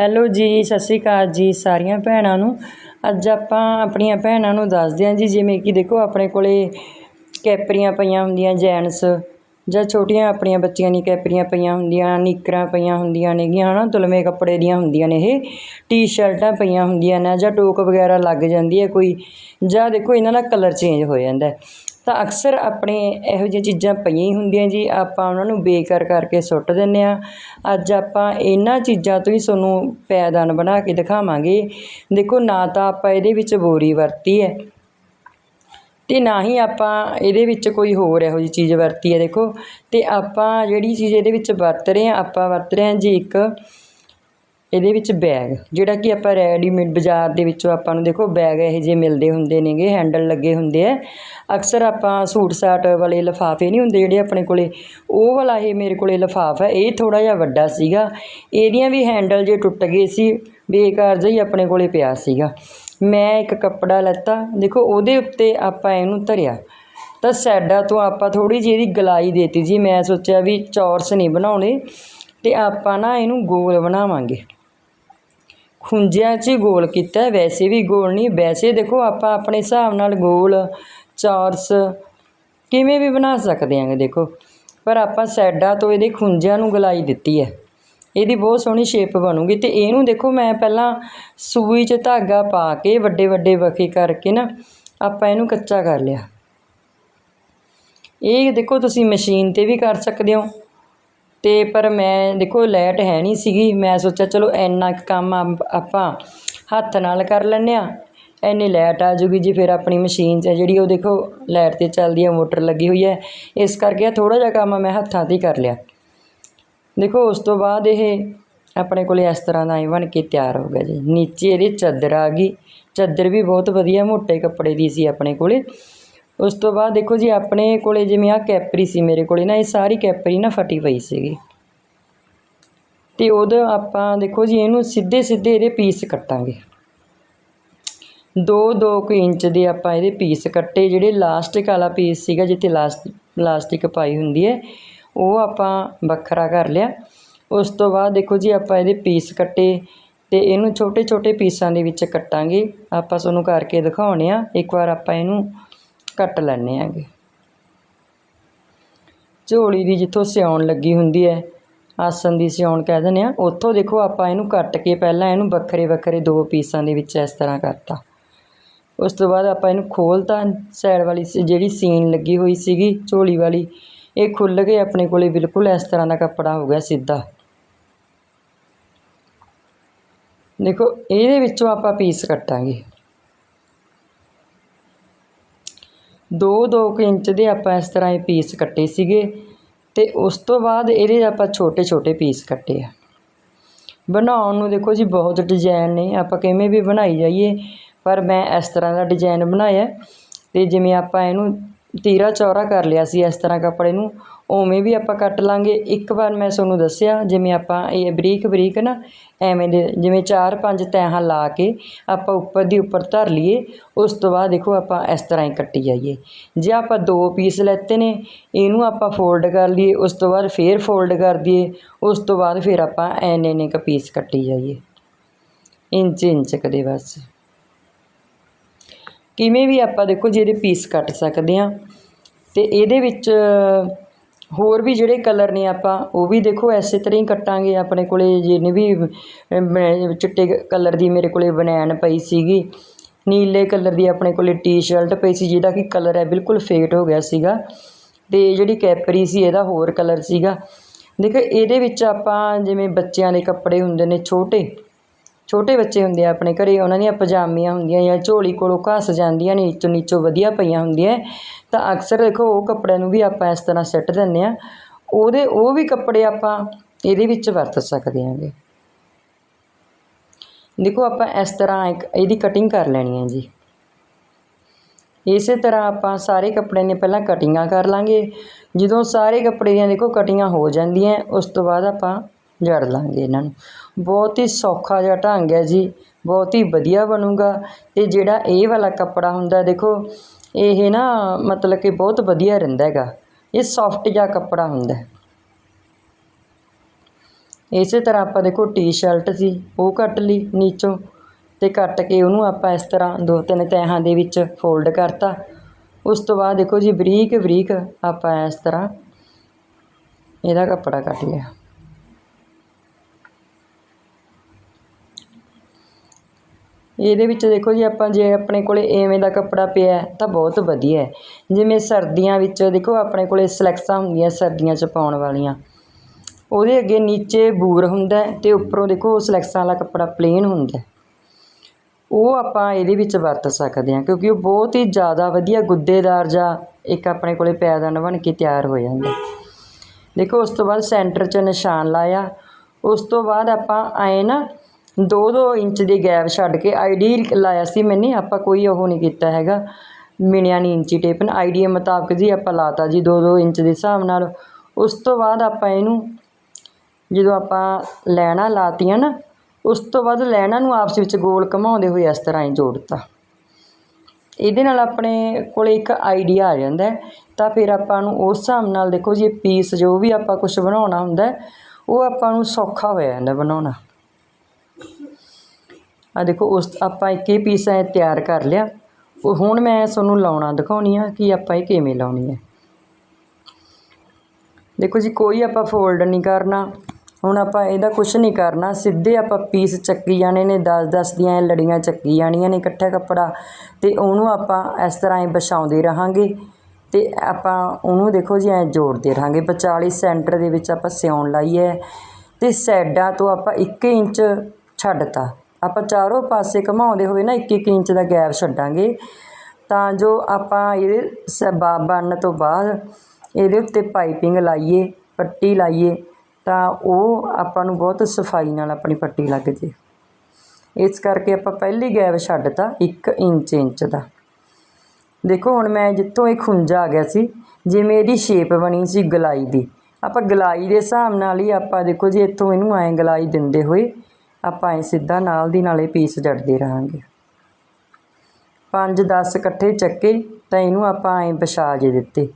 Hello ਜੀ, ਸਤਿ ਸ਼੍ਰੀ ਅਕਾਲ ਜੀ ਸਾਰੀਆਂ ਭੈਣਾਂ ਨੂੰ। ਅੱਜ ਆਪਾਂ ਆਪਣੀਆਂ ਭੈਣਾਂ ਨੂੰ ਦੱਸਦੇ ਹਾਂ ਜੀ, ਜਿਵੇਂ ਕਿ ਦੇਖੋ ਆਪਣੇ ਕੋਲੇ ਕੈਪਰੀਆਂ ਪਈਆਂ ਹੁੰਦੀਆਂ, ਜੈਂਟਸ ਜਾਂ ਛੋਟੀਆਂ ਆਪਣੀਆਂ ਬੱਚੀਆਂ ਦੀ ਕੈਪਰੀਆਂ ਪਈਆਂ ਹੁੰਦੀਆਂ, ਨਿੱਕਰਾਂ ਪਈਆਂ ਹੁੰਦੀਆਂ ਨੇਗੀਆਂ, ਹਨਾ? ਤੁਲਮੇ ਕੱਪੜੇ ਦੀਆਂ ਹੁੰਦੀਆਂ ਨੇ ਇਹ। ਟੀ-ਸ਼ਰਟਾਂ ਪਈਆਂ ਹੁੰਦੀਆਂ ਨੇ ਜਾਂ ਟੋਕ ਵਗੈਰਾ ਲੱਗ ਜਾਂਦੀ ਹੈ ਕੋਈ, ਜਾਂ ਦੇਖੋ ਇਹਨਾਂ ਦਾ ਕਲਰ ਚੇਂਜ ਹੋ ਜਾਂਦਾ ਤਾਂ ਅਕਸਰ ਆਪਣੇ ਇਹੋ ਜਿਹੀਆਂ ਚੀਜ਼ਾਂ ਪਈਆਂ ਹੀ ਹੁੰਦੀਆਂ ਜੀ। ਆਪਾਂ ਉਹਨਾਂ ਨੂੰ ਬੇਕਾਰ ਕਰਕੇ ਸੁੱਟ ਦਿੰਦੇ ਹਾਂ। ਅੱਜ ਆਪਾਂ ਇਹਨਾਂ ਚੀਜ਼ਾਂ ਤੋਂ ਹੀ ਤੁਹਾਨੂੰ ਪੈਦਾਨ ਬਣਾ ਕੇ ਦਿਖਾਵਾਂਗੇ। ਦੇਖੋ, ਨਾ ਤਾਂ ਆਪਾਂ ਇਹਦੇ ਵਿੱਚ ਬੋਰੀ ਵਰਤੀ ਹੈ ਅਤੇ ਨਾ ਹੀ ਆਪਾਂ ਇਹਦੇ ਵਿੱਚ ਕੋਈ ਹੋਰ ਇਹੋ ਜਿਹੀ ਚੀਜ਼ ਵਰਤੀ ਹੈ। ਦੇਖੋ ਅਤੇ ਆਪਾਂ ਜਿਹੜੀ ਚੀਜ਼ ਇਹਦੇ ਵਿੱਚ ਵਰਤ ਰਹੇ ਹਾਂ, ਆਪਾਂ ਵਰਤ ਰਹੇ ਹਾਂ ਜੀ ਇੱਕ ਇਹਦੇ ਵਿੱਚ ਬੈਗ ਜਿਹੜਾ ਕਿ ਆਪਾਂ ਰੈਡੀਮੇਡ ਬਾਜ਼ਾਰ ਦੇ ਵਿੱਚੋਂ ਆਪਾਂ ਨੂੰ ਦੇਖੋ ਬੈਗ ਇਹੋ ਜਿਹੇ ਮਿਲਦੇ ਹੁੰਦੇ ਨੇਗੇ ਹੈਂਡਲ ਲੱਗੇ ਹੁੰਦੇ ਆ। ਅਕਸਰ ਆਪਾਂ ਸੂਟ ਸਾਟ ਵਾਲੇ ਲਿਫਾਫੇ ਨਹੀਂ ਹੁੰਦੇ ਜਿਹੜੇ ਆਪਣੇ ਕੋਲੇ, ਉਹ ਵਾਲਾ ਇਹ ਮੇਰੇ ਕੋਲੇ ਲਿਫਾਫਾ ਹੈ ਇਹ ਥੋੜਾ ਜਿਹਾ ਵੱਡਾ ਸੀਗਾ। ਇਹਦੀਆਂ ਵੀ ਹੈਂਡਲ ਜੇ ਟੁੱਟ ਗਏ ਸੀ, ਬੇਕਾਰ ਜਿਹਾ ਹੀ ਆਪਣੇ ਕੋਲੇ ਪਿਆ ਸੀਗਾ। ਮੈਂ ਇੱਕ ਕੱਪੜਾ ਲੈਤਾ, ਦੇਖੋ ਉਹਦੇ ਉੱਤੇ ਆਪਾਂ ਇਹਨੂੰ ਧਰਿਆ। ਤਾਂ ਸਾਈਡਾਂ ਤੋਂ ਆਪਾਂ ਥੋੜੀ ਜਿਹੀ ਇਹਦੀ ਗਲਾਈ ਦੇਤੀ ਜੀ ਮੈਂ ਸੋਚਿਆ ਵੀ ਚੌਰਸ ਨਹੀਂ ਬਣਾਉਣੇ, ਤੇ ਆਪਾਂ ਨਾ ਇਹਨੂੰ ਗੋਲ ਬਣਾਵਾਂਗੇ। ਖੁੰਝਿਆਂ 'ਚ ਹੀ ਗੋਲ ਕੀਤਾ। ਵੈਸੇ ਵੀ ਗੋਲ ਨਹੀਂ, ਵੈਸੇ ਦੇਖੋ ਆਪਾਂ ਆਪਣੇ ਹਿਸਾਬ ਨਾਲ ਗੋਲ, ਚੌਰਸ ਕਿਵੇਂ ਵੀ ਬਣਾ ਸਕਦੇ ਆਂਗੇ ਦੇਖੋ। ਪਰ ਆਪਾਂ ਸਾਈਡਾਂ ਤੋਂ ਇਹਦੇ ਖੁੰਝਿਆਂ ਨੂੰ ਗਲਾਈ ਦਿੱਤੀ ਹੈ। ਇਹਦੀ ਬਹੁਤ ਸੋਹਣੀ ਸ਼ੇਪ ਬਣੂਗੀ ਤੇ ਇਹਨੂੰ ਦੇਖੋ ਮੈਂ ਪਹਿਲਾਂ ਸੂਈ 'ਚ ਧਾਗਾ ਪਾ ਕੇ ਵੱਡੇ ਵੱਡੇ ਵਖੇ ਕਰਕੇ ਨਾ ਆਪਾਂ ਇਹਨੂੰ ਕੱਚਾ ਕਰ ਲਿਆ। ਇਹ ਦੇਖੋ ਤੁਸੀਂ ਮਸ਼ੀਨ ਤੇ ਵੀ ਕਰ ਸਕਦੇ ਹੋ। ਅਤੇ ਪਰ ਮੈਂ, ਦੇਖੋ, ਲਾਈਟ ਹੈ ਨਹੀਂ ਸੀਗੀ। ਮੈਂ ਸੋਚਿਆ, ਚਲੋ, ਇੰਨਾ ਕੁ ਕੰਮ ਆਪ- ਆਪਾਂ ਹੱਥ ਨਾਲ ਕਰ ਲੈਂਦੇ ਹਾਂ। ਇੰਨੀ ਲਾਈਟ ਆ ਜੂਗੀ ਜੀ, ਫਿਰ ਆਪਣੀ ਮਸ਼ੀਨ 'ਚ ਹੈ ਜਿਹੜੀ, ਉਹ ਦੇਖੋ, ਲਾਈਟ ਤੇ ਚੱਲਦੀ ਹੈ ਮੋਟਰ ਲੱਗੀ ਹੋਈ ਹੈ। ਇਸ ਕਰਕੇ ਥੋੜ੍ਹਾ ਜਿਹਾ ਕੰਮ ਮੈਂ ਹੱਥਾਂ 'ਤੇ ਹੀ ਕਰ ਲਿਆ। ਦੇਖੋ, ਉਸ ਤੋਂ ਬਾਅਦ ਇਹ ਆਪਣੇ ਕੋਲ ਇਸ ਤਰ੍ਹਾਂ ਦਾ ਹੀ ਬਣ ਕੇ ਤਿਆਰ ਹੋ ਗਿਆ ਜੀ। ਨੀਚੇ ਇਹਦੀ ਚਾਦਰ ਆ ਗਈ। ਚਾਦਰ ਵੀ ਬਹੁਤ ਵਧੀਆ, ਮੋਟੇ ਕੱਪੜੇ ਦੀ ਸੀ ਆਪਣੇ ਕੋਲ। ਉਸ ਤੋਂ ਬਾਅਦ ਦੇਖੋ ਜੀ, ਆਪਣੇ ਕੋਲੇ ਜਿਵੇਂ ਆ ਕੈਪਰੀ ਸੀ ਮੇਰੇ ਕੋਲੇ ਨਾ, ਇਹ ਸਾਰੀ ਕੈਪਰੀ ਨਾ ਫਟੀ ਪਈ ਸੀਗੀ। ਤੇ ਉਦੋਂ ਆਪਾਂ ਦੇਖੋ ਜੀ, ਇਹਨੂੰ ਸਿੱਧੇ ਸਿੱਧੇ ਇਹਦੇ ਪੀਸ ਕੱਟਾਂਗੇ। 2-2 ਕੁ ਇੰਚ ਦੇ ਆਪਾਂ ਇਹਦੇ ਪੀਸ ਕੱਟੇ, ਜਿਹੜੇ ਲਾਸਟਿਕ ਵਾਲਾ ਪੀਸ ਸੀਗਾ, ਜਿੱਥੇ ਲਾਸਟ ਲਾਸਟਿਕ ਪਾਈ ਹੁੰਦੀ ਹੈ, ਉਹ ਆਪਾਂ ਵੱਖਰਾ ਕਰ ਲਿਆ। ਉਸ ਤੋਂ ਬਾਅਦ ਦੇਖੋ ਜੀ, ਆਪਾਂ ਇਹਦੇ ਪੀਸ ਕੱਟੇ ਤੇ ਇਹਨੂੰ ਛੋਟੇ ਛੋਟੇ ਪੀਸਾਂ ਦੇ ਵਿੱਚ ਕੱਟਾਂਗੇ। ਆਪਾਂ ਤੁਹਾਨੂੰ ਕਰਕੇ ਦਿਖਾਉਣੇ ਆ, ਇੱਕ ਵਾਰ ਆਪਾਂ ਇਹਨੂੰ ਕੱਟ ਲੈਣੇ ਆਂਗੇ ਝੋਲੀ ਦੀ ਜਿੱਥੋਂ ਸਿਉਣ ਲੱਗੀ ਹੁੰਦੀ ਹੈ ਆਸਨ ਦੀ ਸਿਉਣ ਕਹਿ ਦਿੰਦੇ ਆ ਉੱਥੋਂ ਦੇਖੋ ਆਪਾਂ ਇਹਨੂੰ ਕੱਟ ਕੇ ਪਹਿਲਾਂ ਇਹਨੂੰ ਵੱਖਰੇ ਵੱਖਰੇ ਦੋ ਪੀਸਾਂ ਦੇ ਵਿੱਚ ਇਸ ਤਰ੍ਹਾਂ ਕਰਤਾ। ਉਸ ਤੋਂ ਬਾਅਦ ਆਪਾਂ ਇਹਨੂੰ ਖੋਲਤਾ, ਸਾਈਡ ਵਾਲੀ ਜਿਹੜੀ ਸੀਨ ਲੱਗੀ ਹੋਈ ਸੀਗੀ ਝੋਲੀ ਵਾਲੀ, ਇਹ ਖੁੱਲ ਕੇ ਆਪਣੇ ਕੋਲੇ ਬਿਲਕੁਲ ਇਸ ਤਰ੍ਹਾਂ ਦਾ ਕੱਪੜਾ ਹੋ ਗਿਆ ਸਿੱਧਾ। ਦੇਖੋ ਇਹਦੇ ਵਿੱਚੋਂ ਆਪਾਂ ਪੀਸ ਕੱਟਾਂਗੇ। ਦੋ ਦੋ ਕੁ ਇੰਚ ਦੇ ਆਪਾਂ ਇਸ ਤਰ੍ਹਾਂ ਇਹ ਪੀਸ ਕੱਟੇ ਸੀਗੇ ਅਤੇ ਉਸ ਤੋਂ ਬਾਅਦ ਇਹਦੇ ਆਪਾਂ ਛੋਟੇ ਛੋਟੇ ਪੀਸ ਕੱਟੇ ਆ। ਬਣਾਉਣ ਨੂੰ ਦੇਖੋ ਜੀ ਬਹੁਤ ਡਿਜ਼ਾਈਨ ਨੇ, ਆਪਾਂ ਕਿਵੇਂ ਵੀ ਬਣਾਈ ਜਾਈਏ, ਪਰ ਮੈਂ ਇਸ ਤਰ੍ਹਾਂ ਦਾ ਡਿਜ਼ਾਈਨ ਬਣਾਇਆ ਅਤੇ ਜਿਵੇਂ ਆਪਾਂ ਇਹਨੂੰ ਤੀਰਾ ਚੌੜਾ ਕਰ ਲਿਆ ਸੀ ਇਸ ਤਰ੍ਹਾਂ ਕੱਪੜੇ ਨੂੰ। ਉਵੇਂ ਵੀ ਆਪਾਂ ਕੱਟ ਲਾਂਗੇ। ਇੱਕ ਵਾਰ ਮੈਂ ਤੁਹਾਨੂੰ ਦੱਸਿਆ, ਜਿਵੇਂ ਆਪਾਂ ਇਹ ਬਰੀਕ ਬਰੀਕ ਨਾ, ਐਵੇਂ ਦੇ ਜਿਵੇਂ ਚਾਰ ਪੰਜ ਤੈਹਾਂ ਲਾ ਕੇ ਆਪਾਂ ਉੱਪਰ ਦੀ ਉੱਪਰ ਧਰ ਲਈਏ, ਉਸ ਤੋਂ ਬਾਅਦ ਦੇਖੋ ਆਪਾਂ ਇਸ ਤਰ੍ਹਾਂ ਹੀ ਕੱਟੀ ਜਾਈਏ। ਜੇ ਆਪਾਂ ਦੋ ਪੀਸ ਲੈਤੇ ਨੇ, ਇਹਨੂੰ ਆਪਾਂ ਫੋਲਡ ਕਰ ਲਈਏ, ਉਸ ਤੋਂ ਬਾਅਦ ਫੇਰ ਫੋਲਡ ਕਰ ਦਈਏ, ਉਸ ਤੋਂ ਬਾਅਦ ਫਿਰ ਆਪਾਂ ਐਨੇ ਨੇ ਕ ਪੀਸ ਕੱਟੀ ਜਾਈਏ। ਇੰਚ ਇੰਚ ਕਦੇ ਬਸ। ਕਿਵੇਂ ਵੀ ਆਪਾਂ ਦੇਖੋ ਜਿਹੜੇ ਪੀਸ ਕੱਟ ਸਕਦੇ ਹਾਂ ਅਤੇ ਇਹਦੇ ਵਿੱਚ ਹੋਰ ਵੀ ਜਿਹੜੇ ਕਲਰ ਨੇ ਆਪਾਂ ਉਹ ਵੀ ਦੇਖੋ ਇਸੇ ਤਰ੍ਹਾਂ ਹੀ ਕੱਟਾਂਗੇ। ਆਪਣੇ ਕੋਲੇ ਜਿੰਨੇ ਵੀ ਅਮ, ਚਿੱਟੇ ਕਲਰ ਦੀ ਮੇਰੇ ਕੋਲੇ ਬਨੈਣ ਪਈ ਸੀਗੀ। ਨੀਲੇ ਕਲਰ ਦੀ ਆਪਣੇ ਕੋਲੇ ਟੀ-ਸ਼ਰਟ ਪਈ ਸੀ ਜਿਹਦਾ ਕਿ ਕਲਰ ਹੈ ਬਿਲਕੁਲ ਫੇਟ ਹੋ ਗਿਆ ਸੀਗਾ। ਤੇ ਜਿਹੜੀ ਕੈਪਰੀ ਸੀ ਇਹਦਾ ਹੋਰ ਕਲਰ ਸੀਗਾ। ਦੇਖੋ ਇਹਦੇ ਵਿੱਚ ਆਪਾਂ ਜਿਵੇਂ ਬੱਚਿਆਂ ਦੇ ਕੱਪੜੇ ਹੁੰਦੇ ਨੇ ਛੋਟੇ ਛੋਟੇ ਬੱਚੇ ਹੁੰਦੇ ਆ ਆਪਣੇ ਘਰੇ, ਉਹਨਾਂ ਦੀਆਂ ਪਜਾਮੀਆਂ ਹੁੰਦੀਆਂ ਜਾਂ ਝੋਲੀ ਕੋਲੋਂ ਘਸ ਜਾਂਦੀਆਂ ਨੇ, ਨੀਚੋਂ ਨੀਚੋਂ ਵਧੀਆ ਪਈਆਂ ਹੁੰਦੀਆਂ ਤਾਂ ਅਕਸਰ ਦੇਖੋ, ਉਹ ਕੱਪੜਿਆਂ ਨੂੰ ਵੀ ਆਪਾਂ ਇਸ ਤਰ੍ਹਾਂ ਸਿੱਟ ਦਿੰਦੇ ਆ ਉਹਦੇ, ਉਹ ਵੀ ਕੱਪੜੇ ਆਪਾਂ ਇਹਦੇ ਵਿੱਚ ਵਰਤ ਸਕਦੇ ਆਂਗੇ ਦੇਖੋ, ਆਪਾਂ ਇਸ ਤਰ੍ਹਾਂ ਇੱਕ, ਇਹਦੀ ਕਟਿੰਗ ਕਰ ਲੈਣੀ ਹੈ ਜੀ। ਇਸੇ ਤਰ੍ਹਾਂ ਆਪਾਂ ਸਾਰੇ ਕੱਪੜੇ ਨੇ ਪਹਿਲਾਂ ਕਟਿੰਗਾਂ ਕਰ ਲਾਂਗੇ। ਜਦੋਂ ਸਾਰੇ ਕੱਪੜੇ ਦੀਆਂ ਦੇਖੋ ਕਟਿੰਗਾਂ ਹੋ ਜਾਂਦੀਆਂ ਉਸ ਤੋਂ ਬਾਅਦ ਆਪਾਂ ਜੜ ਲਾਂਗੇ ਇਹਨਾਂ ਨੂੰ। ਬਹੁਤ ਹੀ ਸੌਖਾ ਜਿਹਾ ਢੰਗ ਹੈ ਜੀ। ਬਹੁਤ ਹੀ ਵਧੀਆ ਬਣੂਗਾ। ਅਤੇ ਜਿਹੜਾ ਇਹ ਵਾਲਾ ਕੱਪੜਾ ਹੁੰਦਾ, ਦੇਖੋ, ਇਹ ਨਾ ਮਤਲਬ ਕਿ ਬਹੁਤ ਵਧੀਆ ਰਹਿੰਦਾ ਹੈਗਾ। ਇਹ ਸੌਫਟ ਜਿਹਾ ਕੱਪੜਾ ਹੁੰਦਾ। ਇਸੇ ਤਰ੍ਹਾਂ ਆਪਾਂ ਦੇਖੋ ਟੀ-ਸ਼ਰਟ ਸੀ, ਉਹ ਕੱਟ ਲਈ ਨੀਚੋਂ ਤੇ ਕੱਟ ਕੇ ਉਹਨੂੰ ਆਪਾਂ ਇਸ ਤਰ੍ਹਾਂ ਦੋ ਤਿੰਨ ਤਹਿਾਂ ਦੇ ਵਿੱਚ ਫੋਲਡ ਕਰਤਾ। ਉਸ ਤੋਂ ਬਾਅਦ ਦੇਖੋ ਜੀ ਬਰੀਕ ਬਰੀਕ ਆਪਾਂ ਇਸ ਤਰ੍ਹਾਂ ਇਹਦਾ ਕੱਪੜਾ ਕੱਟ ਲਿਆ। ਇਹਦੇ ਵਿੱਚ ਦੇਖੋ ਜੀ ਆਪਾਂ ਜੇ ਆਪਣੇ ਕੋਲ ਐਵੇਂ ਦਾ ਕੱਪੜਾ ਪਿਆ ਤਾਂ ਬਹੁਤ ਵਧੀਆ ਜਿਵੇਂ ਸਰਦੀਆਂ ਵਿੱਚ ਦੇਖੋ ਆਪਣੇ ਕੋਲ ਸਲੈਕਸਾਂ ਹੁੰਦੀਆਂ ਸਰਦੀਆਂ 'ਚ ਪਾਉਣ ਵਾਲੀਆਂ। ਉਹਦੇ ਅੱਗੇ ਨੀਚੇ ਬੂਰ ਹੁੰਦਾ ਹੈ ਤੇ ਉੱਪਰੋਂ ਦੇਖੋ ਸਲੈਕਸਾਂ ਵਾਲਾ ਕੱਪੜਾ ਪਲੇਨ ਹੁੰਦਾ ਉਹ ਆਪਾਂ ਇਹਦੇ ਵਿੱਚ ਵਰਤ ਸਕਦੇ ਹਾਂ, ਕਿਉਂਕਿ ਉਹ ਬਹੁਤ ਹੀ ਜ਼ਿਆਦਾ ਵਧੀਆ ਗੁੱਦੇਦਾਰ ਜਾਂ ਇੱਕ ਆਪਣੇ ਕੋਲੇ ਪੈਦਾਨ ਬਣ ਕੇ ਤਿਆਰ ਹੋ ਜਾਂਦਾ ਦੇਖੋ ਉਸ ਤੋਂ ਬਾਅਦ ਸੈਂਟਰ 'ਚ ਨਿਸ਼ਾਨ ਲਾਇਆ, ਉਸ ਤੋਂ ਬਾਅਦ ਆਪਾਂ ਐਂ ਨਾ 2-2 ਇੰਚ ਦੀ ਗੈਪ ਛੱਡ ਕੇ ਆਈਡੀ ਲਾਇਆ ਸੀ ਮੈਨੇ, ਆਪਾਂ ਕੋਈ ਉਹ ਨਹੀਂ ਕੀਤਾ ਹੈਗਾ। ਮਿਣਿਆ ਨਹੀਂ ਇੰਚੀ ਟੇਪ ਨਾਲ ਆਈਡੀ ਮੁਤਾਬਕ ਜੀ ਆਪਾਂ ਲਾਤਾ ਜੀ 2-2 ਇੰਚ ਦੇ ਹਿਸਾਬ ਨਾਲ। ਉਸ ਤੋਂ ਬਾਅਦ ਆਪਾਂ ਇਹਨੂੰ ਜਦੋਂ ਆਪਾਂ ਲੈਣਾ ਲਾਤੀਆਂ ਨਾ, ਉਸ ਤੋਂ ਬਾਅਦ ਲੈਣਾ ਨੂੰ ਆਪਸ ਵਿੱਚ ਗੋਲ ਘੁਮਾਉਂਦੇ ਹੋਏ ਇਸ ਤਰ੍ਹਾਂ ਹੀ ਜੋੜਤਾ ਇਹਦੇ ਨਾਲ ਆਪਣੇ ਕੋਲ ਇੱਕ ਆਈਡੀਆ ਆ ਜਾਂਦਾ ਤਾਂ ਫਿਰ ਆਪਾਂ ਨੂੰ ਉਸ ਹਿਸਾਬ ਨਾਲ ਦੇਖੋ ਜੀ ਪੀਸ ਜੋ ਵੀ ਆਪਾਂ ਕੁਝ ਬਣਾਉਣਾ ਹੁੰਦਾ ਉਹ ਆਪਾਂ ਨੂੰ ਸੌਖਾ ਹੋ ਜਾਂਦਾ ਬਣਾਉਣਾ। ਆ ਦੇਖੋ, ਉਸ ਆਪਾਂ ਇੱਕ ਹੀ ਪੀਸ ਐ ਤਿਆਰ ਕਰ ਲਿਆ। ਉਹ ਹੁਣ ਮੈਂ ਤੁਹਾਨੂੰ ਲਾਉਣਾ ਦਿਖਾਉਣੀ ਆ ਕਿ ਆਪਾਂ ਇਹ ਕਿਵੇਂ ਲਾਉਣੀ ਹੈ ਦੇਖੋ ਜੀ, ਕੋਈ ਆਪਾਂ ਫੋਲਡ ਨਹੀਂ ਕਰਨਾ। ਹੁਣ ਆਪਾਂ ਇਹਦਾ ਕੁਝ ਨਹੀਂ ਕਰਨਾ। ਸਿੱਧੇ ਆਪਾਂ ਪੀਸ ਚੱਕੀ ਜਾਣੇ ਨੇ 10-10 ਦੀਆਂ ਇਹ ਲੜੀਆਂ ਚੱਕੀ ਜਾਣੀਆਂ ਨੇ ਇਕੱਠਾ ਕੱਪੜਾ। ਤੇ ਉਹਨੂੰ ਆਪਾਂ ਇਸ ਤਰ੍ਹਾਂ ਹੀ ਵਿਛਾਉਂਦੇ ਰਹਾਂਗੇ। ਤੇ ਆਪਾਂ ਉਹਨੂੰ ਦੇਖੋ ਜੀ, ਐ ਜੋੜਦੇ ਰਹਾਂਗੇ। 45 ਸੈਂਟਰ ਦੇ ਵਿੱਚ ਆਪਾਂ ਸਿਉਣ ਲਾਈ ਹੈ ਤੇ ਸਾਈਡਾਂ ਤੋਂ ਆਪਾਂ 1 ਇੰਚ ਛੱਡਤਾ। ਆਪਾਂ ਚਾਰੋਂ ਪਾਸੇ ਘੁਮਾਉਂਦੇ ਹੋਏ ਨਾ 1-1 ਇੰਚ ਦਾ ਗੈਪ ਛੱਡਾਂਗੇ, ਤਾਂ ਜੋ ਆਪਾਂ ਇਹਦੇ ਸਬਾ ਬਣਨ ਤੋਂ ਬਾਅਦ ਇਹਦੇ ਉੱਤੇ ਪਾਈਪਿੰਗ ਲਾਈਏ, ਪੱਟੀ ਲਾਈਏ, ਤਾਂ ਉਹ ਆਪਾਂ ਨੂੰ ਬਹੁਤ ਸਫ਼ਾਈ ਨਾਲ ਆਪਣੀ ਪੱਟੀ ਲੱਗ ਜੇ। ਇਸ ਕਰਕੇ ਆਪਾਂ ਪਹਿਲੀ ਗੈਪ ਛੱਡਤਾ 1 ਇੰਚ ਇੰਚ ਦਾ। ਦੇਖੋ, ਹੁਣ ਮੈਂ ਜਿੱਥੋਂ ਇਹ ਖੁੰਝਾ ਆ ਗਿਆ ਸੀ, ਜਿਵੇਂ ਇਹਦੀ ਸ਼ੇਪ ਬਣੀ ਸੀ ਗਲਾਈ ਦੀ। ਆਪਾਂ ਗਲਾਈ ਦੇ ਹਿਸਾਬ ਨਾਲ ਹੀ ਆਪਾਂ ਦੇਖੋ ਜੀ ਇੱਥੋਂ ਇਹਨੂੰ ਐਂ ਗਲਾਈ ਦਿੰਦੇ ਹੋਏ ਆਪਾਂ ਐਂ ਸਿੱਧਾ ਨਾਲ ਦੀ ਨਾਲੇ ਪੀਸ ਜੜਦੇ ਰਹਾਂਗੇ। 5-10 ਇਕੱਠੇ ਚੱਕੇ ਤਾਂ ਇਹਨੂੰ ਆਪਾਂ ਐਂ ਵਿਛਾ ਜੇ ਦਿੱਤੇ।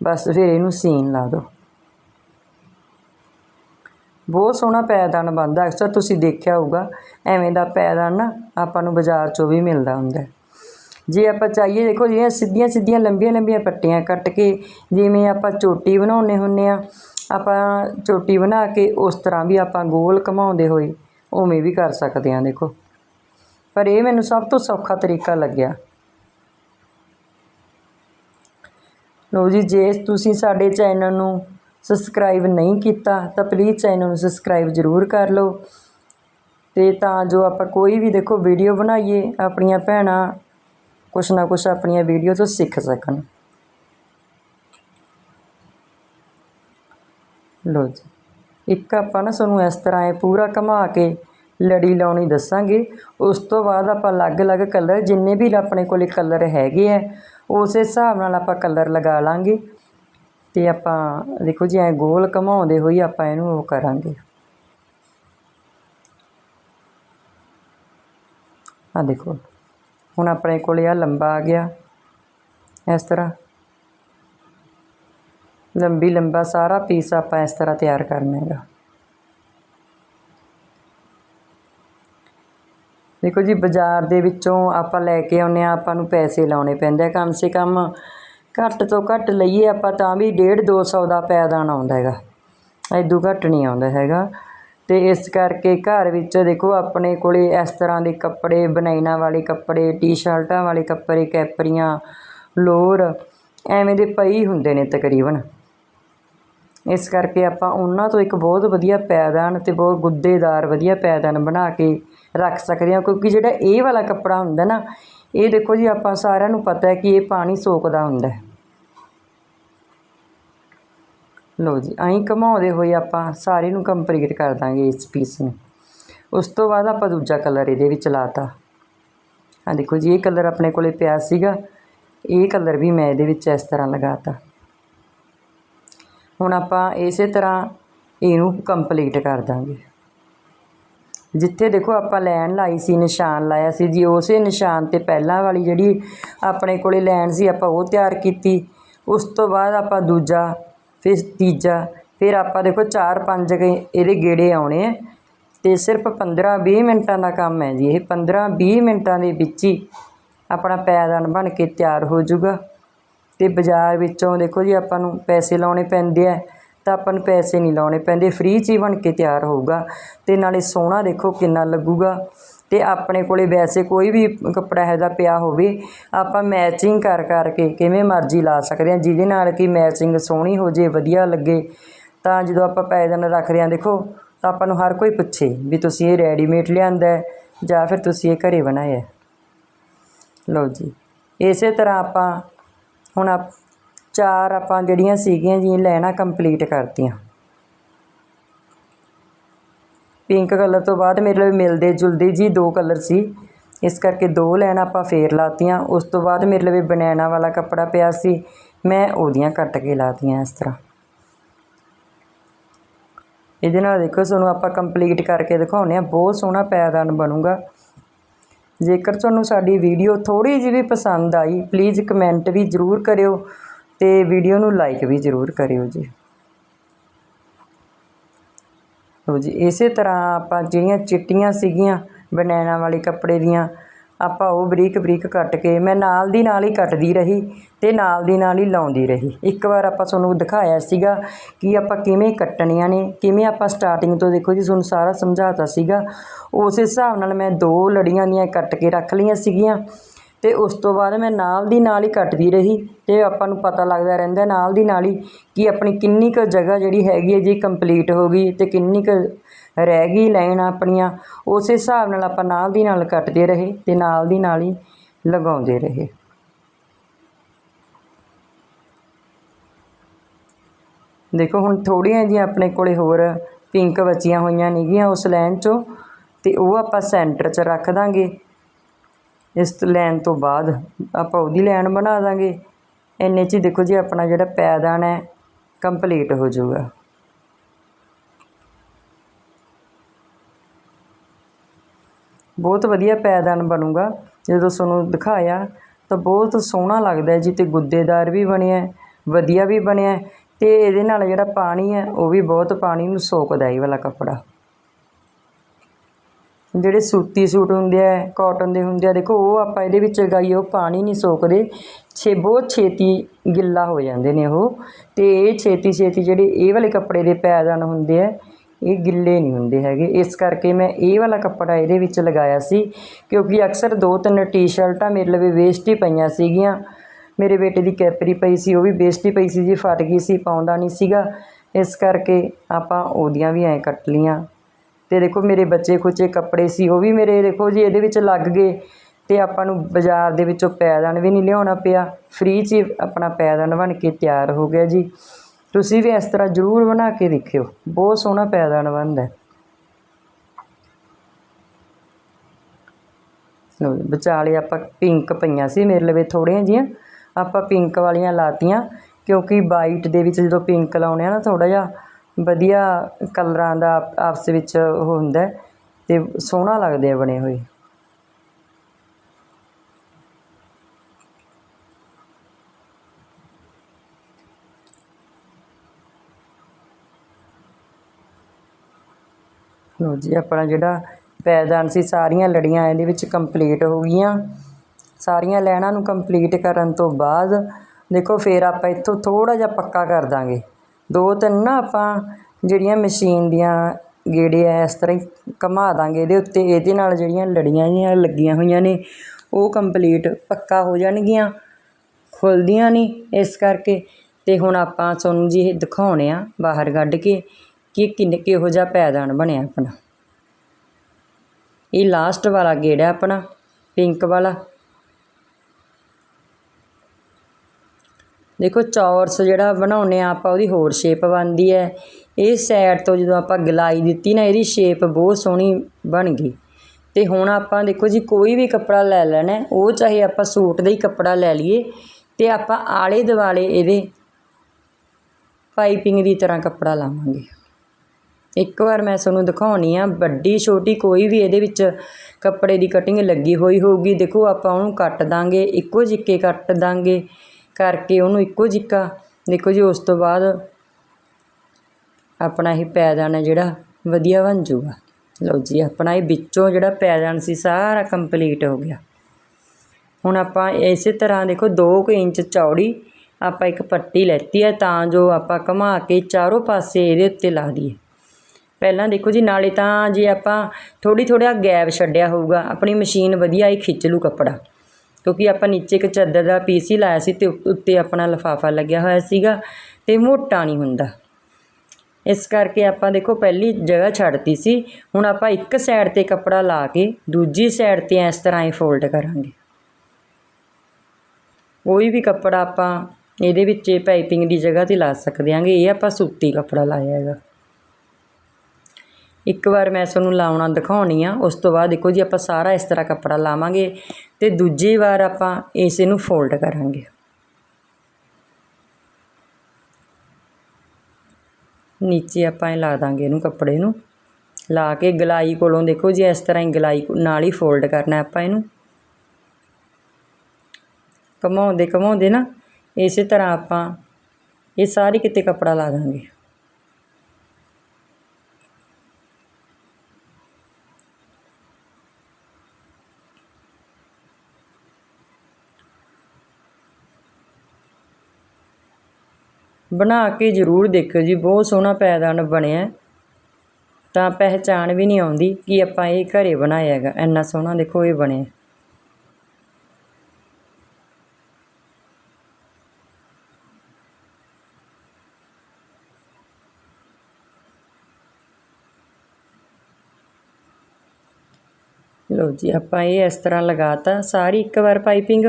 ਬਸ ਫਿਰ ਇਹਨੂੰ ਸੀਨ ਲਾ ਦਿਓ ਬਹੁਤ ਸੋਹਣਾ ਪੈਦਾਨ ਬਣਦਾ। ਅਕਸਰ ਤੁਸੀਂ ਦੇਖਿਆ ਹੋਊਗਾ, ਐਵੇਂ ਦਾ ਪੈਦਾਨ ਨਾ ਆਪਾਂ ਨੂੰ ਬਾਜ਼ਾਰ 'ਚੋਂ ਵੀ ਮਿਲਦਾ ਹੁੰਦਾ। ਜੇ ਆਪਾਂ ਚਾਹੀਏ, ਦੇਖੋ ਜਿਹੜੀਆਂ ਸਿੱਧੀਆਂ ਸਿੱਧੀਆਂ ਲੰਬੀਆਂ ਲੰਬੀਆਂ ਪੱਟੀਆਂ ਕੱਟ ਕੇ ਜਿਵੇਂ ਆਪਾਂ ਚੋਟੀ ਬਣਾਉਂਦੇ ਹੁੰਨੇ ਆ, ਆਪਾਂ ਚੋਟੀ ਬਣਾ ਕੇ ਉਸ ਤਰ੍ਹਾਂ ਵੀ ਆਪਾਂ ਗੋਲ ਘਮਾਉਂਦੇ ਹੋਏ ਉਵੇਂ ਵੀ ਕਰ ਸਕਦੇ ਹਾਂ, ਦੇਖੋ। ਪਰ ਇਹ ਮੈਨੂੰ ਸਭ ਤੋਂ ਸੌਖਾ ਤਰੀਕਾ ਲੱਗਿਆ। ਲੋ ਜੀ, ਜੇ ਤੁਸੀਂ ਸਾਡੇ ਚੈਨਲ ਨੂੰ ਸਬਸਕ੍ਰਾਈਬ ਨਹੀਂ ਕੀਤਾ, ਤਾਂ ਪਲੀਜ਼ ਚੈਨਲ ਨੂੰ ਸਬਸਕ੍ਰਾਈਬ ਜ਼ਰੂਰ ਕਰ ਲਓ। ਤੇ ਤਾਂ ਜੋ ਆਪਾਂ ਕੋਈ ਵੀ, ਦੇਖੋ, ਵੀਡੀਓ ਬਣਾਈਏ, ਆਪਣੀਆਂ ਭੈਣਾਂ ਕੁਛ ਨਾ ਕੁਛ ਆਪਣੀਆਂ ਵੀਡੀਓ ਤੋਂ ਸਿੱਖ ਸਕਣ। ਲੋ ਜੀ। ਇੱਕ ਆਪਾਂ ਨਾ ਤੁਹਾਨੂੰ ਇਸ ਤਰ੍ਹਾਂ ਇਹ ਪੂਰਾ ਘੁਮਾ ਕੇ ਲੜੀ ਲਾਉਣੀ ਦੱਸਾਂਗੇ। ਉਸ ਤੋਂ ਬਾਅਦ ਆਪਾਂ ਅਲੱਗ-ਅਲੱਗ ਕਲਰ ਜਿੰਨੇ ਵੀ ਆਪਣੇ ਕੋਲੇ ਕਲਰ ਹੈਗੇ ਆ, ਉਸੇ ਹਿਸਾਬ ਨਾਲ ਆਪਾਂ ਕਲਰ ਲਗਾ ਲਾਂਗੇ। ਤੇ ਆਪਾਂ ਦੇਖੋ ਜੀ, ਐ ਗੋਲ ਘਮਾਉਂਦੇ ਹੋਈ ਆਪਾਂ ਇਹਨੂੰ ਉਹ ਕਰਾਂਗੇ। ਆ ਦੇਖੋ, ਹੁਣ ਆਪਣੇ ਕੋਲੇ ਆ ਲੰਬਾ ਆ ਗਿਆ। ਇਸ ਤਰ੍ਹਾਂ ਲੰਬੀ ਲੰਬਾ ਸਾਰਾ ਪੀਸ ਆਪਾਂ ਇਸ ਤਰ੍ਹਾਂ ਤਿਆਰ ਕਰਨਾ ਹੈਗਾ। ਦੇਖੋ ਜੀ, ਬਾਜ਼ਾਰ ਦੇ ਵਿੱਚੋਂ ਆਪਾਂ ਲੈ ਕੇ ਆਉਂਦੇ ਆ ਆਪਾਂ ਨੂੰ ਪੈਸੇ ਲਾਉਣੇ ਪੈਂਦੇ ਆ। ਕਮ ਸੇ ਕਮ ਘੱਟ ਤੋਂ ਘੱਟ ਲਈਏ ਆਪਾਂ ਤਾਂ ਵੀ 1.5 200 ਦਾ ਪੈਦਾਨ ਆਉਂਦਾ ਹੈਗਾ। ਐਦੂ ਘੱਟ ਨਹੀਂ ਆਉਂਦਾ ਹੈਗਾ। ਤੇ ਇਸ ਕਰਕੇ ਘਰ ਵਿੱਚ ਦੇਖੋ, ਆਪਣੇ ਕੋਲੇ ਇਸ ਤਰ੍ਹਾਂ ਦੇ ਕੱਪੜੇ ਬਨਾਈਨਾਂ ਵਾਲੇ ਕੱਪੜੇ, ਟੀ-ਸ਼ਰਟਾਂ ਵਾਲੇ ਕੱਪੜੇ, ਕੈਪਰੀਆਂ, ਲੋਰ ਐਵੇਂ ਦੇ ਪਈ ਹੁੰਦੇ ਨੇ ਤਕਰੀਬਨ। ਇਸ ਕਰਕੇ ਆਪਾਂ ਉਹਨਾਂ ਤੋਂ ਇੱਕ ਬਹੁਤ ਵਧੀਆ ਪੈਦਾਨ ਅਤੇ ਬਹੁਤ ਗੁੱਦੇਦਾਰ ਵਧੀਆ ਪੈਦਾਨ ਬਣਾ ਕੇ ਰੱਖ ਸਕਦੇ ਹਾਂ। ਕਿਉਂਕਿ ਜਿਹੜਾ ਇਹ ਵਾਲਾ ਕੱਪੜਾ ਹੁੰਦਾ ਨਾ, ਇਹ ਦੇਖੋ ਜੀ ਆਪਾਂ ਸਾਰਿਆਂ ਨੂੰ ਪਤਾ ਹੈ ਕਿ ਇਹ ਪਾਣੀ ਸੋਕਦਾ ਹੁੰਦਾ ਹੈ। ਲੋ ਜੀ, ਐਂ ਘਮਾਉਂਦੇ ਹੋਏ ਆਪਾਂ ਸਾਰੇ ਨੂੰ ਕੰਪਲੀਟ ਕਰ ਦਾਂਗੇ ਇਸ ਪੀਸ ਨੂੰ। ਉਸ ਤੋਂ ਬਾਅਦ ਆਪਾਂ ਦੂਜਾ ਕਲਰ ਇਹਦੇ ਵਿੱਚ ਲਾਤਾ ਆ ਦੇਖੋ ਜੀ, ਇਹ ਕਲਰ ਆਪਣੇ ਕੋਲੇ ਪਿਆ ਸੀਗਾ। ਇਹ ਕਲਰ ਵੀ ਮੈਂ ਇਹਦੇ ਵਿੱਚ ਇਸ ਤਰ੍ਹਾਂ ਲਗਾਤਾ ਹੁਣ ਆਪਾਂ ਇਸੇ ਤਰ੍ਹਾਂ ਇਹਨੂੰ ਕੰਪਲੀਟ ਕਰ ਦਾਂਗੇ। ਜਿੱਥੇ ਦੇਖੋ ਆਪਾਂ ਲਾਈਨ ਲਾਈ ਸੀ, ਨਿਸ਼ਾਨ ਲਾਇਆ ਸੀ ਜੀ, ਉਸੇ ਨਿਸ਼ਾਨ ਤੇ ਪਹਿਲਾਂ ਵਾਲੀ ਜਿਹੜੀ ਆਪਣੇ ਕੋਲੇ ਲਾਈਨ ਸੀ, ਆਪਾਂ ਉਹ ਤਿਆਰ ਕੀਤੀ। ਉਸ ਤੋਂ ਬਾਅਦ ਆਪਾਂ ਦੂਜਾ, ਫਿਰ ਤੀਜਾ, ਫਿਰ ਆਪਾਂ ਦੇਖੋ 4-5 ਇਹਦੇ ਗੇੜੇ ਆਉਣੇ ਆ। ਤੇ ਸਿਰਫ 15-20 ਮਿੰਟਾਂ ਦਾ ਕੰਮ ਹੈ ਜੀ, ਇਹ 15-20 ਮਿੰਟਾਂ ਦੇ ਵਿੱਚ ਹੀ ਆਪਣਾ ਪੈਦਾਨ ਬਣ ਕੇ ਤਿਆਰ ਹੋ ਜਾਊਗਾ। ਅਤੇ ਬਾਜ਼ਾਰ ਵਿੱਚੋਂ ਦੇਖੋ ਜੀ ਆਪਾਂ ਨੂੰ ਪੈਸੇ ਲਾਉਣੇ ਪੈਂਦੇ ਹੈ ਤਾਂ ਆਪਾਂ ਨੂੰ ਪੈਸੇ ਨਹੀਂ ਲਾਉਣੇ ਪੈਂਦੇ ਫ੍ਰੀ 'ਚ ਹੀ ਬਣ ਕੇ ਤਿਆਰ ਹੋਊਗਾ। ਅਤੇ ਨਾਲੇ ਸੋਹਣਾ ਦੇਖੋ ਕਿੰਨਾ ਲੱਗੂਗਾ। ਅਤੇ ਆਪਣੇ ਕੋਲ ਵੈਸੇ ਕੋਈ ਵੀ ਕੱਪੜਾ ਇਹੋ ਜਿਹਾ ਪਿਆ ਹੋਵੇ, ਆਪਾਂ ਮੈਚਿੰਗ ਕਰ ਕਰਕੇ ਕਿਵੇਂ ਮਰਜ਼ੀ ਲਾ ਸਕਦੇ ਹਾਂ, ਜਿਹਦੇ ਨਾਲ ਕਿ ਮੈਚਿੰਗ ਸੋਹਣੀ ਹੋ ਜੇ, ਵਧੀਆ ਲੱਗੇ। ਤਾਂ ਜਦੋਂ ਆਪਾਂ ਪੈਦਨ ਰੱਖਦੇ ਹਾਂ ਦੇਖੋ, ਤਾਂ ਆਪਾਂ ਨੂੰ ਹਰ ਕੋਈ ਪੁੱਛੇ ਵੀ ਤੁਸੀਂ ਇਹ ਰੈਡੀਮੇਡ ਲਿਆਂਦਾ ਜਾਂ ਫਿਰ ਤੁਸੀਂ ਇਹ ਘਰੇ ਬਣਾਇਆ ਲਓ ਜੀ, ਇਸੇ ਤਰ੍ਹਾਂ ਆਪਾਂ ਹੁਣ ਆਪ ਚਾਰ ਆਪਾਂ ਜਿਹੜੀਆਂ ਸੀਗੀਆਂ ਜੀ, ਲੈਣਾ ਕੰਪਲੀਟ ਕਰਤੀਆਂ। ਪਿੰਕ ਕਲਰ ਤੋਂ ਬਾਅਦ ਮੇਰੇ ਲਈ ਮਿਲਦੇ ਜੁਲਦੇ ਜੀ ਦੋ ਕਲਰ ਸੀ। ਇਸ ਕਰਕੇ ਦੋ ਲੈਣ ਆਪਾਂ ਫੇਰ ਲਾਤੀਆਂ। ਉਸ ਤੋਂ ਬਾਅਦ ਮੇਰੇ ਲਈ ਬਨੈਣਾ ਵਾਲਾ ਕੱਪੜਾ ਪਿਆ ਸੀ। ਮੈਂ ਉਹਦੀਆਂ ਕੱਟ ਕੇ ਲਾਤੀਆਂ ਇਸ ਤਰ੍ਹਾਂ। ਇਹਦੇ ਨਾਲ ਦੇਖੋ, ਤੁਹਾਨੂੰ ਆਪਾਂ ਕੰਪਲੀਟ ਕਰਕੇ ਦਿਖਾਉਂਦੇ ਆ ਬਹੁਤ ਸੋਹਣਾ ਪੈਦਾਨ ਬਣੂਗਾ। ਜੇਕਰ ਤੁਹਾਨੂੰ ਸਾਡੀ ਵੀਡੀਓ ਥੋੜ੍ਹੀ ਜਿਹੀ ਵੀ ਪਸੰਦ ਆਈ ਪਲੀਜ਼ ਕਮੈਂਟ ਵੀ ਜ਼ਰੂਰ ਕਰਿਓ ਅਤੇ ਵੀਡੀਓ ਨੂੰ ਲਾਈਕ ਵੀ ਜ਼ਰੂਰ ਕਰਿਓ ਜੀ। ਲਓ ਜੀ, ਇਸੇ ਤਰ੍ਹਾਂ ਆਪਾਂ ਜਿਹੜੀਆਂ ਚਿੱਟੀਆਂ ਸੀਗੀਆਂ ਬਨੈਣਾ ਵਾਲੇ ਕੱਪੜੇ ਦੀਆਂ ਆਪਾਂ ਉਹ ਬਰੀਕ ਬਰੀਕ ਕੱਟ ਕੇ ਮੈਂ ਨਾਲ ਦੀ ਨਾਲ ਹੀ ਕੱਟਦੀ ਰਹੀ ਅਤੇ ਨਾਲ ਦੀ ਨਾਲ ਹੀ ਲਾਉਂਦੀ ਰਹੀ। ਇੱਕ ਵਾਰ ਆਪਾਂ ਤੁਹਾਨੂੰ ਦਿਖਾਇਆ ਸੀਗਾ ਕਿ ਆਪਾਂ ਕਿਵੇਂ ਕੱਟਣੀਆਂ ਨੇ, ਕਿਵੇਂ ਆਪਾਂ ਸਟਾਰਟਿੰਗ ਤੋਂ ਦੇਖੋ ਜੀ ਤੁਹਾਨੂੰ ਸਾਰਾ ਸਮਝਾਤਾ ਸੀਗਾ। ਉਸ ਹਿਸਾਬ ਨਾਲ ਮੈਂ ਦੋ ਲੜੀਆਂ ਦੀਆਂ ਕੱਟ ਕੇ ਰੱਖ ਲਈਆਂ ਸੀਗੀਆਂ ਅਤੇ ਉਸ ਤੋਂ ਬਾਅਦ ਮੈਂ ਨਾਲ ਦੀ ਨਾਲ ਹੀ ਕੱਟਦੀ ਰਹੀ ਅਤੇ ਆਪਾਂ ਨੂੰ ਪਤਾ ਲੱਗਦਾ ਰਹਿੰਦਾ ਨਾਲ ਦੀ ਨਾਲ ਹੀ ਕਿ ਆਪਣੀ ਕਿੰਨੀ ਕੁ ਜਗ੍ਹਾ ਜਿਹੜੀ ਹੈਗੀ ਹੈ ਜੀ ਕੰਪਲੀਟ ਹੋ ਗਈ ਅਤੇ ਕਿੰਨੀ ਕੁ ਰਹਿ ਗਈ ਲਾਈਨ ਆਪਣੀਆਂ, ਉਸ ਹਿਸਾਬ ਨਾਲ ਆਪਾਂ ਨਾਲ ਦੀ ਨਾਲ ਕੱਟਦੇ ਰਹੇ ਤੇ ਨਾਲ ਦੀ ਨਾਲ ਹੀ ਲਗਾਉਂਦੇ ਰਹੇ। ਦੇਖੋ ਹੁਣ ਥੋੜੀਆਂ ਜਿਹੀਆਂ ਆਪਣੇ ਕੋਲੇ ਹੋਰ ਪਿੰਕ ਬਚੀਆਂ ਹੋਈਆਂ ਨੇਗੀਆਂ ਉਸ ਲਾਈਨ 'ਚੋਂ ਤੇ ਉਹ ਆਪਾਂ ਸੈਂਟਰ 'ਚ ਰੱਖ ਦਾਂਗੇ। ਇਸ ਲਾਈਨ ਤੋਂ ਬਾਅਦ ਆਪਾਂ ਉਹਦੀ ਲਾਈਨ ਬਣਾ ਦਾਂਗੇ। ਇੰਨੇ 'ਚ ਹੀ ਦੇਖੋ ਜੀ ਆਪਣਾ ਜਿਹੜਾ ਪੈਦਾਨ ਹੈ ਕੰਪਲੀਟ ਹੋ ਜਾਊਗਾ। ਬਹੁਤ ਵਧੀਆ ਪੈਦਾਨ ਬਣੂਗਾ। ਜਦੋਂ ਤੁਹਾਨੂੰ ਦਿਖਾਇਆ, ਤਾਂ ਬਹੁਤ ਸੋਹਣਾ ਲੱਗਦਾ ਜੀ ਅਤੇ ਗੁੱਦੇਦਾਰ ਵੀ ਬਣਿਆ ਵਧੀਆ ਵੀ ਬਣਿਆ ਅਤੇ ਇਹਦੇ ਨਾਲ ਜਿਹੜਾ ਪਾਣੀ ਹੈ, ਉਹ ਵੀ ਬਹੁਤ ਪਾਣੀ ਨੂੰ ਸੋਕਦਾ ਇਹ ਵਾਲਾ ਕੱਪੜਾ। ਜਿਹੜੇ ਸੂਤੀ ਸੂਟ ਹੁੰਦੇ ਆ ਕਾਟਨ ਦੇ ਹੁੰਦੇ ਆ, ਦੇਖੋ ਉਹ ਆਪਾਂ ਇਹਦੇ ਵਿੱਚ ਲਗਾਈਏ ਉਹ ਪਾਣੀ ਨਹੀਂ ਸੋਕਦੇ ਛੇ, ਬਹੁਤ ਛੇਤੀ ਗਿੱਲਾ ਹੋ ਜਾਂਦੇ ਨੇ ਉਹ। ਤੇ ਇਹ ਛੇਤੀ ਛੇਤੀ ਜਿਹੜੇ ਇਹ ਵਾਲੇ ਕੱਪੜੇ ਦੇ ਪੈਦਾਨ ਹੁੰਦੇ ਆ ਇਹ ਗਿੱਲੇ ਨਹੀਂ ਹੁੰਦੇ ਹੈਗੇ। ਇਸ ਕਰਕੇ ਮੈਂ ਇਹ ਵਾਲਾ ਕੱਪੜਾ ਇਹਦੇ ਵਿੱਚ ਲਗਾਇਆ ਸੀ, ਕਿਉਂਕਿ ਅਕਸਰ ਦੋ ਤਿੰਨ ਟੀ-ਸ਼ਰਟਾਂ ਮੇਰੇ ਲਵੇ ਵੇਸਟ ਹੀ ਪਈਆਂ ਸੀਗੀਆਂ। ਮੇਰੇ ਬੇਟੇ ਦੀ ਕੈਪਰੀ ਪਈ ਸੀ, ਉਹ ਵੀ ਵੇਸਟ ਹੀ ਪਈ ਸੀ ਜੀ, ਫਟ ਗਈ ਸੀ, ਪਾਉਂਦਾ ਨਹੀਂ ਸੀਗਾ। ਇਸ ਕਰਕੇ ਆਪਾਂ ਉਹਦੀਆਂ ਵੀ ਐਂ ਕੱਟ ਲੀਆਂ ਤੇ ਦੇਖੋ ਮੇਰੇ ਬੱਚੇ ਖੁੱਚੇ ਕੱਪੜੇ ਸੀ, ਉਹ ਵੀ ਮੇਰੇ ਦੇਖੋ ਜੀ ਇਹਦੇ ਵਿੱਚ ਲੱਗ ਗਏ। ਤੇ ਆਪਾਂ ਨੂੰ ਬਾਜ਼ਾਰ ਦੇ ਵਿੱਚੋਂ ਪੈਦਾਨ ਵੀ ਨਹੀਂ ਲਿਆਉਣਾ ਪਿਆ। ਫ੍ਰੀ 'ਚ ਆਪਣਾ ਪੈਦਾਨ ਬਣ ਕੇ ਤਿਆਰ ਹੋ ਗਿਆ ਜੀ। ਤੁਸੀਂ ਵੀ ਇਸ ਤਰ੍ਹਾਂ ਜ਼ਰੂਰ ਬਣਾ ਕੇ ਦੇਖਿਓ। ਬਹੁਤ ਸੋਹਣਾ ਪੈਦਾਨ ਬਣਦਾ ਲਓ ਵਿਚਾਲੇ ਆਪਾਂ ਪਿੰਕ ਪਈਆਂ ਸੀ ਮੇਰੇ ਲਵੇ ਥੋੜ੍ਹੀਆਂ ਜੀਆਂ। ਆਪਾਂ ਪਿੰਕ ਵਾਲੀਆਂ ਲਾਤੀਆਂ, ਕਿਉਂਕਿ ਵਾਈਟ ਦੇ ਵਿੱਚ ਜਦੋਂ ਪਿੰਕ ਲਾਉਣੇ ਆ ਨਾ ਥੋੜਾ ਜਿਹਾ ਵਧੀਆ ਕਲਰਾਂ ਦਾ ਆਪ- ਆਪਸ ਵਿੱਚ ਉਹ ਹੁੰਦਾ ਹੈ ਤੇ ਸੋਹਣਾ ਲੱਗਦੇ ਆ ਬਣੇ ਹੋਏ। ਜੀ ਆਪਣਾ ਜਿਹੜਾ ਪੈਦਾਨ ਸੀ, ਸਾਰੀਆਂ ਲੜੀਆਂ ਇਹਦੇ ਵਿੱਚ ਕੰਪਲੀਟ ਹੋ ਗਈਆਂ। ਸਾਰੀਆਂ ਲਾਈਨਾਂ ਨੂੰ ਕੰਪਲੀਟ ਕਰਨ ਤੋਂ ਬਾਅਦ ਦੇਖੋ ਫਿਰ ਆਪਾਂ ਇੱਥੋਂ ਥੋੜਾ ਜਿਹਾ ਪੱਕਾ ਕਰ ਦਾਂਗੇ। ਦੋ ਤਿੰਨ ਨਾ ਆਪਾਂ ਜਿਹੜੀਆਂ ਮਸ਼ੀਨ ਦੀਆਂ ਗੇੜੇ ਆ ਇਸ ਤਰ੍ਹਾਂ ਹੀ ਘੁਮਾ ਦਾਂਗੇ, ਇਹਦੇ ਉੱਤੇ ਇਹਦੇ ਨਾਲ ਜਿਹੜੀਆਂ ਲੜੀਆਂ ਜਿਹੀਆਂ ਲੱਗੀਆਂ ਹੋਈਆਂ ਨੇ, ਉਹ ਕੰਪਲੀਟ ਪੱਕਾ ਹੋ ਜਾਣਗੀਆਂ, ਖੁੱਲਦੀਆਂ ਨਹੀਂ ਇਸ ਕਰਕੇ। ਤੇ ਹੁਣ ਆਪਾਂ ਤੁਹਾਨੂੰ ਜੀ ਇਹ ਦਿਖਾਉਣੇ ਆ ਬਾਹਰ ਕੱਢ ਕੇ। ਕਿ ਕਿੰਨੇ, ਕਿਹੋ ਜਿਹਾ ਪੈਦਾਨ ਬਣਿਆ ਆਪਣਾ। ਇਹ ਲਾਸਟ ਵਾਲਾ ਗੇੜਾ ਆਪਣਾ ਪਿੰਕ ਵਾਲਾ। ਦੇਖੋ ਚੌਰਸ ਜਿਹੜਾ ਬਣਾਉਨੇ ਆ ਆਪਾਂ, ਉਹਦੀ ਹੋਰ ਸ਼ੇਪ ਬਣਦੀ ਹੈ। ਇਹ ਸਾਈਡ ਤੋਂ ਜਦੋਂ ਆਪਾਂ ਗਲਾਈ ਦਿੱਤੀ ਨਾ, ਇਹਦੀ ਸ਼ੇਪ ਬਹੁਤ ਸੋਹਣੀ ਬਣ ਗਈ। ਤੇ ਹੁਣ ਆਪਾਂ ਦੇਖੋ ਜੀ, ਕੋਈ ਵੀ ਕੱਪੜਾ ਲੈ ਲੈਣਾ, ਉਹ ਚਾਹੇ ਆਪਾਂ ਸੂਟ ਦਾ ਹੀ ਕੱਪੜਾ ਲੈ ਲਈਏ, ਤੇ ਆਪਾਂ ਆਲੇ ਦੁਆਲੇ ਇਹਦੇ ਪਾਈਪਿੰਗ ਦੀ ਤਰ੍ਹਾਂ ਕੱਪੜਾ ਲਾਵਾਂਗੇ। ਇੱਕ ਵਾਰ ਮੈਂ ਤੁਹਾਨੂੰ ਦਿਖਾਉਣੀ ਆ, ਵੱਡੀ, ਛੋਟੀ ਕੋਈ ਵੀ ਇਹਦੇ ਵਿੱਚ ਕੱਪੜੇ ਦੀ ਕਟਿੰਗ ਲੱਗੀ ਹੋਈ ਹੋਊਗੀ। ਦੇਖੋ, ਆਪਾਂ ਉਹਨੂੰ ਕੱਟ ਦਾਂਗੇ, ਇੱਕੋ ਜਿੱਕੇ ਕੱਟ ਦਾਂਗੇ ਕਰਕੇ ਉਹਨੂੰ ਇੱਕੋ ਜਿੱਕਾ। ਦੇਖੋ ਜੀ, ਉਸ ਤੋਂ ਬਾਅਦ ਆਪਣਾ ਇਹ ਪੈਦਾਨ ਹੈ ਜਿਹੜਾ ਵਧੀਆ ਬਣ ਜਾਊਗਾ। ਲਓ ਜੀ, ਆਪਣਾ ਇਹ ਵਿੱਚੋਂ ਜਿਹੜਾ ਪੈਦਾਨ ਸੀ, ਸਾਰਾ ਕੰਪਲੀਟ ਹੋ ਗਿਆ। ਹੁਣ ਆਪਾਂ ਇਸੇ ਤਰ੍ਹਾਂ ਦੇਖੋ 2 ਇੰਚ ਚੌੜੀ ਆਪਾਂ ਇੱਕ ਪੱਟੀ ਲੈਤੀ ਹੈ ਤਾਂ ਜੋ ਆਪਾਂ ਘੁਮਾ ਕੇ ਚਾਰੋਂ ਪਾਸੇ ਇਹਦੇ ਉੱਤੇ ਲਾ ਦਈਏ। ਪਹਿਲਾਂ ਦੇਖੋ ਜੀ, ਨਾਲੇ ਤਾਂ ਜੇ ਆਪਾਂ ਥੋੜੀ ਥੋੜਾ ਗੈਪ ਛੱਡਿਆ ਹੋਊਗਾ, ਆਪਣੀ ਮਸ਼ੀਨ ਵਧੀਆ ਹੀ ਖਿੱਚ ਲੂ ਕੱਪੜਾ। ਕਿਉਂਕਿ ਆਪਾਂ ਨੀਚੇ ਇੱਕ ਚਾਦਰ ਦਾ ਪੀਸ ਹੀ ਲਾਇਆ ਸੀ ਤੇ ਉੱਤੇ ਆਪਣਾ ਲਫਾਫਾ ਲੱਗਿਆ ਹੋਇਆ ਸੀਗਾ ਤੇ ਮੋਟਾ ਨਹੀਂ ਹੁੰਦਾ। ਇਸ ਕਰਕੇ ਆਪਾਂ ਦੇਖੋ, ਪਹਿਲੀ ਜਗ੍ਹਾ ਛੱਡਤੀ ਸੀ। ਹੁਣ ਆਪਾਂ ਇੱਕ ਸਾਈਡ ਤੇ ਕੱਪੜਾ ਲਾ ਕੇ ਦੂਜੀ ਸਾਈਡ ਤੇ ਇਸ ਤਰ੍ਹਾਂ ਹੀ ਫੋਲਡ ਕਰਾਂਗੇ। ਕੋਈ ਵੀ ਕੱਪੜਾ ਆਪਾਂ ਇਹਦੇ ਵਿੱਚ ਪਾਈਪਿੰਗ ਦੀ ਜਗ੍ਹਾ ਤੇ ਲਾ ਸਕਦੇ ਆਂਗੇ ਇਹ ਆਪਾਂ ਸੂਤੀ ਕੱਪੜਾ ਲਾਇਆ ਹੈਗਾ। ਇੱਕ ਵਾਰ ਮੈਂ ਤੁਹਾਨੂੰ ਲਾਉਣਾ ਦਿਖਾਉਣੀ ਆ, ਉਸ ਤੋਂ ਬਾਅਦ ਦੇਖੋ ਜੀ ਆਪਾਂ ਸਾਰਾ ਇਸ ਤਰ੍ਹਾਂ ਕੱਪੜਾ ਲਾਵਾਂਗੇ ਤੇ ਦੂਜੀ ਵਾਰ ਆਪਾਂ ਇਸ ਨੂੰ ਫੋਲਡ ਕਰਾਂਗੇ। ਨੀਚੇ ਆਪਾਂ ਇਹ ਲਾ ਦਾਂਗੇ ਇਹਨੂੰ ਕੱਪੜੇ ਨੂੰ। ਲਾ ਕੇ ਗਲਾਈ ਕੋਲੋਂ ਦੇਖੋ ਜੀ ਇਸ ਤਰ੍ਹਾਂ ਹੀ ਗਲਾਈ ਨਾਲ ਹੀ ਫੋਲਡ ਕਰਨਾ ਆਪਾਂ ਇਹਨੂੰ। ਘਮਾਉਂਦੇ ਘਮਾਉਂਦੇ ਨਾ ਇਸੇ ਤਰ੍ਹਾਂ ਆਪਾਂ ਇਹ ਸਾਰੇ ਕਿਤੇ ਕੱਪੜਾ ਲਾ ਦਾਂਗੇ। ਬਣਾ ਕੇ ਜ਼ਰੂਰ ਦੇਖਿਓ ਜੀ, ਬਹੁਤ ਸੋਹਣਾ ਪੈਦਾਨ ਬਣਿਆ। ਤਾਂ ਪਹਿਚਾਣ ਵੀ ਨਹੀਂ ਆਉਂਦੀ ਕਿ ਆਪਾਂ ਇਹ ਘਰੇ ਬਣਾਇਆ ਹੈਗਾ, ਇੰਨਾ ਸੋਹਣਾ ਦੇਖੋ ਇਹ ਬਣਿਆ। ਲਓ ਜੀ, ਆਪਾਂ ਇਹ ਇਸ ਤਰ੍ਹਾਂ ਲਗਾਤਾ, ਸਾਰੀ ਇੱਕ ਵਾਰ ਪਾਈਪਿੰਗ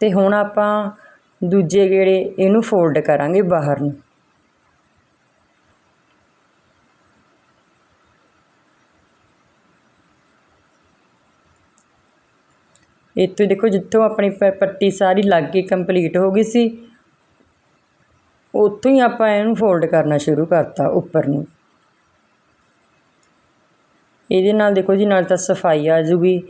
ਤੇ ਹੁਣ ਆਪਾਂ ਦੂਜੇ ਗੇੜੇ ਇਹਨੂੰ ਫੋਲਡ ਕਰਾਂਗੇ ਬਾਹਰ ਨੂੰ। ਇੱਥੇ ਦੇਖੋ ਜਿੱਥੋਂ ਆਪਣੀ ਪ- ਪੱਟੀ ਸਾਰੀ ਲੱਗ ਕੇ ਕੰਪਲੀਟ ਹੋ ਗਈ ਸੀ, ਉੱਥੋਂ ਹੀ ਆਪਾਂ ਇਹਨੂੰ ਫੋਲਡ ਕਰਨਾ ਸ਼ੁਰੂ ਕਰਤਾ ਉੱਪਰ ਨੂੰ। ਇਹਦੇ ਨਾਲ ਦੇਖੋ ਜੀ, ਨਾਲ ਤਾਂ ਸਫ਼ਾਈ ਆ ਜੂਗੀ।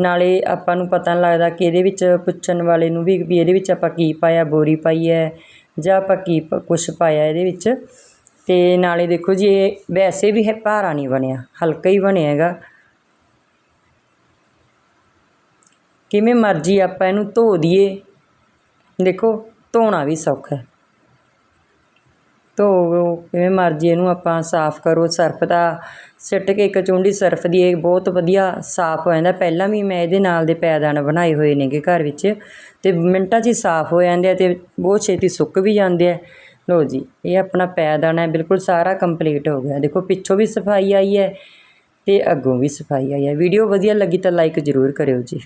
ਨਾਲੇ ਆਪਾਂ ਨੂੰ ਪਤਾ ਨਹੀਂ ਲੱਗਦਾ ਕਿ ਇਹਦੇ ਵਿੱਚ ਪੁੱਛਣ ਵਾਲੇ ਨੂੰ ਵੀ ਵੀ ਇਹਦੇ ਵਿੱਚ ਆਪਾਂ ਕੀ ਪਾਇਆ, ਬੋਰੀ ਪਾਈ ਹੈ ਜਾਂ ਆਪਾਂ ਕੀ ਪ- ਕੁਛ ਪਾਇਆ ਇਹਦੇ ਵਿੱਚ। ਅਤੇ ਨਾਲੇ ਦੇਖੋ ਜੀ, ਇਹ ਵੈਸੇ ਵੀ ਹੈ ਭਾਰਾ ਨਹੀਂ ਬਣਿਆ, ਹਲਕਾ ਹੀ ਬਣਿਆ ਹੈਗਾ। ਕਿਵੇਂ ਮਰਜ਼ੀ ਆਪਾਂ ਇਹਨੂੰ ਧੋ ਦਈਏ। ਦੇਖੋ, ਧੋਣਾ ਵੀ ਸੌਖਾ ਧੋਵੋ, ਜਿਵੇਂ ਮਰਜ਼ੀ ਇਹਨੂੰ ਆਪਾਂ ਸਾਫ਼ ਕਰੋ। ਸਰਫ ਦਾ ਸਿੱਟ ਕੇ ਇੱਕ ਚੁੰਡੀ ਸਰਫ ਦੀ, ਇਹ ਬਹੁਤ ਵਧੀਆ ਸਾਫ਼ ਹੋ ਜਾਂਦਾ। ਪਹਿਲਾਂ ਵੀ ਮੈਂ ਇਹਦੇ ਨਾਲ ਦੇ ਪੈਦਾਨ ਬਣਾਏ ਹੋਏ ਨੇਗੇ ਘਰ ਵਿੱਚ ਤੇ ਮਿੰਟਾਂ 'ਚ ਹੀ ਸਾਫ਼ ਹੋ ਜਾਂਦੇ ਆ ਤੇ ਬਹੁਤ ਛੇਤੀ ਸੁੱਕ ਵੀ ਜਾਂਦੇ ਆ। ਲਓ ਜੀ, ਇਹ ਆਪਣਾ ਪੈਦਾਨ ਹੈ, ਬਿਲਕੁਲ ਸਾਰਾ ਕੰਪਲੀਟ ਹੋ ਗਿਆ। ਦੇਖੋ, ਪਿੱਛੋਂ ਵੀ ਸਫ਼ਾਈ ਆਈ ਹੈ ਤੇ ਅੱਗੋਂ ਵੀ ਸਫ਼ਾਈ ਆਈ ਹੈ। ਵੀਡੀਓ ਵਧੀਆ ਲੱਗੀ ਤਾਂ ਲਾਈਕ ਜ਼ਰੂਰ ਕਰਿਓ ਜੀ।